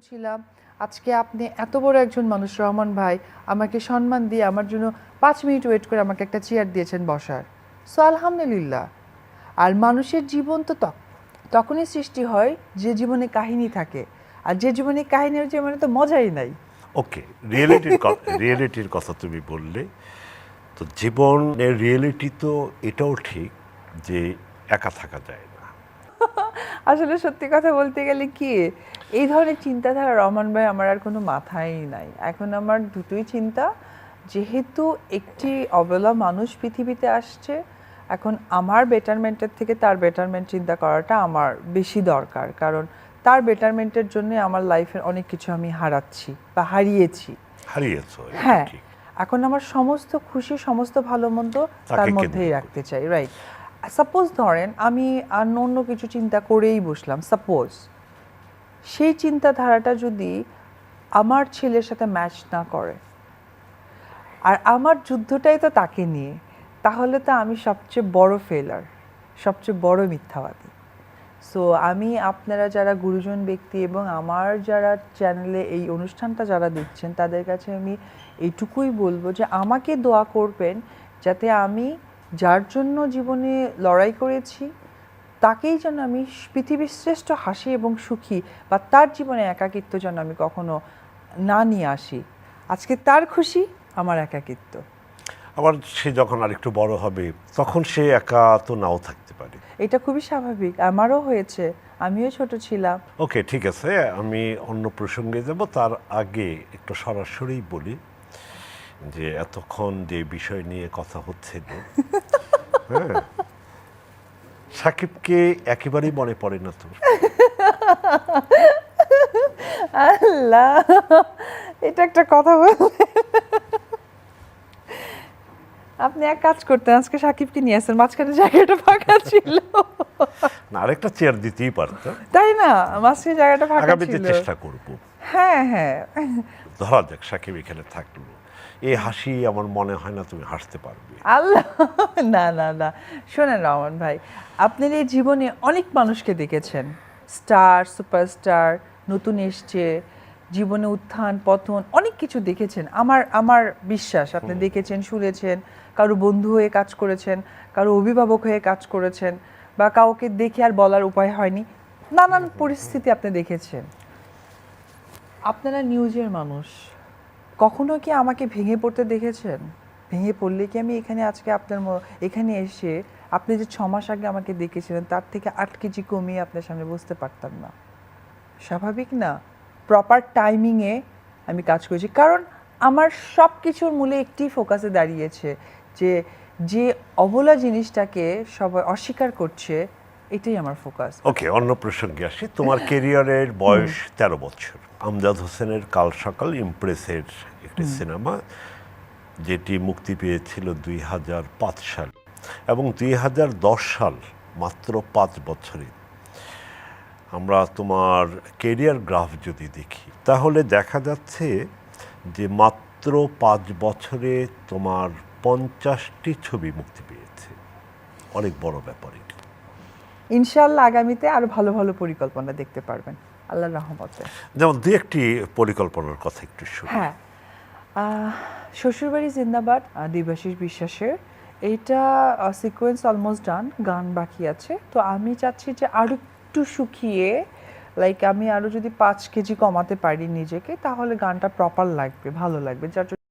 ছিলাম। আজকে আপনি এত বড় একজন মানুষ, রহমান ভাই, আমাকে সম্মান দিয়ে আমার জন্য পাঁচ মিনিট ওয়েট করে আমাকে একটা চেয়ার দিয়েছেন বসার। সো আলহামদুলিল্লাহ। আর মানুষের জীবন তো তখ- তখনই সৃষ্টি হয় যে জীবনে কাহিনী থাকে। আর যে জীবনে কাহিনী হচ্ছে মানে তো মজাই নাই। ওকে রিয়েলিটির রিয়েলিটির কথা তুমি বললে। তো জীবনের রিয়েলিটি তো এটাও ঠিক যে একা থাকা যায় আসলে সত্যি কথা বলতে গেলে কি এই ধরনের চিন্তাধারা রহমান ভাই আমার আর কোনো মাথায় নাই। এখন আমার দুটোই চিন্তা যেহেতু একটি অবলা মানুষ পৃথিবীতে আসছে এখন আমার বেটারমেন্টের থেকে তার বেটারমেন্ট চিন্তা করাটা আমার বেশি দরকার। কারণ তার বেটারমেন্টের জন্য আমার লাইফের অনেক কিছু আমি হারাচ্ছি বা হারিয়েছি। হারিয়েছ হ্যাঁ এখন আমার সমস্ত খুশি সমস্ত ভালো মন্দ তার মধ্যেই রাখতে চাই রাইট সাপোজ ধরেন আমি আর অন্য কিছু চিন্তা করেই বসলাম সাপোজ সেই চিন্তাধারাটা যদি আমার ছেলের সাথে ম্যাচ না করে আর আমার যুদ্ধটাই তো তাকে নিয়ে, তাহলে তো আমি সবচেয়ে বড় ফেলার সবচেয়ে বড় মিথ্যাবাদী। সো আমি আপনারা যারা গুরুজন ব্যক্তি এবং আমার যারা চ্যানেলে এই অনুষ্ঠানটা যারা দেখছেন, তাদের কাছে আমি এইটুকুই বলব যে আমাকে দোয়া করবেন যাতে আমি যার জন্য জীবনে লড়াই করেছি তাকেই যেন আমি পৃথিবীর শ্রেষ্ঠ হাসি এবং সুখী বা তার জীবনে একাকিত্ব যেন আমি কখনো না নিয়ে আসি। আজকে তার খুশি আমার একাকিত্ব। আবার সে যখন আরেকটু বড় হবে তখন সে একা তো নাও থাকতে পারে। এটা খুবই স্বাভাবিক। আমারও হয়েছে আমিও ছোট ছিলাম। ওকে ঠিক আছে আমি অন্য প্রসঙ্গে যাব তার আগে একটু সরাসরি বলি যে এতক্ষণ যে বিষয় নিয়ে কথা হচ্ছে হ্যাঁ সাকিবকে একেবারেই মনে পড়ে না তোর। আল্লাহ এটা একটা কথা বললেন আপনি এক কাজ করতেন আজকে সাকিবকে নিয়ে আসেন মাঝখানে জায়গাটা ফাঁকা ছিল। না আরেকটা চেয়ার দিতেই পারতো তাই না? মাঝখানে জায়গাটা ফাঁকা আগামীতে ছিল। চেষ্টা করব। হ্যাঁ হ্যাঁ। ধরা যাক সাকিব এখানে থাকল। এই হাসি আমার মনে হয় না তুমি হাসতে পারবে। আল্লাহ না না না। শোনেন রহমান ভাই আপনার এই জীবনে অনেক মানুষকে দেখেছেন। স্টার সুপারস্টার নতুন এসছে জীবনে উত্থান পতন অনেক কিছু দেখেছেন। আমার আমার বিশ্বাস আপনি দেখেছেন শুনেছেন কারও বন্ধু হয়ে কাজ করেছেন কারও অভিভাবক হয়ে কাজ করেছেন বা কাউকে দেখে আর বলার উপায় হয়নি। নানান পরিস্থিতি আপনি দেখেছেন। আপনারা নিউজের মানুষ। কখনো কি আমাকে ভেঙে পড়তে দেখেছেন? ভেঙে পড়লে কি আমি এখানে আজকে আপনার এখানে এসে আপনি যে ছ মাস আগে আমাকে দেখেছিলেন তার থেকে আট কেজি কমিয়ে আপনার সামনে বসতে পারতাম না। স্বাভাবিক না? প্রপার টাইমিংয়ে আমি কাজ করেছি। কারণ আমার সব কিছুর মূলে একটি ফোকাসে দাঁড়িয়েছে যে যে অবলা জিনিসটাকে সবাই অস্বীকার করছে এটাই আমার ফোকাস ওকে অন্য প্রসঙ্গে আসি। তোমার কেরিয়ারের বয়স তেরো বছর। আমজাদ হোসেনের কাল সকাল ইমপ্রেসের একটি সিনেমা, যেটি মুক্তি পেয়েছিল দুই হাজার পাঁচ সাল এবং দুই হাজার দশ সাল মাত্র পাঁচ বছরে আমরা তোমার কেরিয়ার গ্রাফ যদি দেখি, তাহলে দেখা যাচ্ছে যে মাত্র পাঁচ বছরে তোমার পঞ্চাশটি ছবি মুক্তি পেয়েছে। অনেক বড় ব্যাপার এটি। ইনশাল্লাহ আগামীতে আরও ভালো ভালো পরিকল্পনা দেখতে পারবেন। আল্লাহর রহমতে। যেমন দু একটি পরিকল্পনার কথা একটু শুনি। হ্যাঁ। শ্বশুরবাড়ি জিন্দাবাদ দিবাশিস বিশ্বাসের। এইটা সিকোয়েন্স অলমোস্ট ডান গান বাকি আছে। তো আমি চাচ্ছি যে আরও একটু শুকিয়ে লাইক আমি আরও যদি পাঁচ কেজি কমাতে পারি নিজেকে তাহলে গানটা প্রপার লাগবে ভালো লাগবে। যার জন্য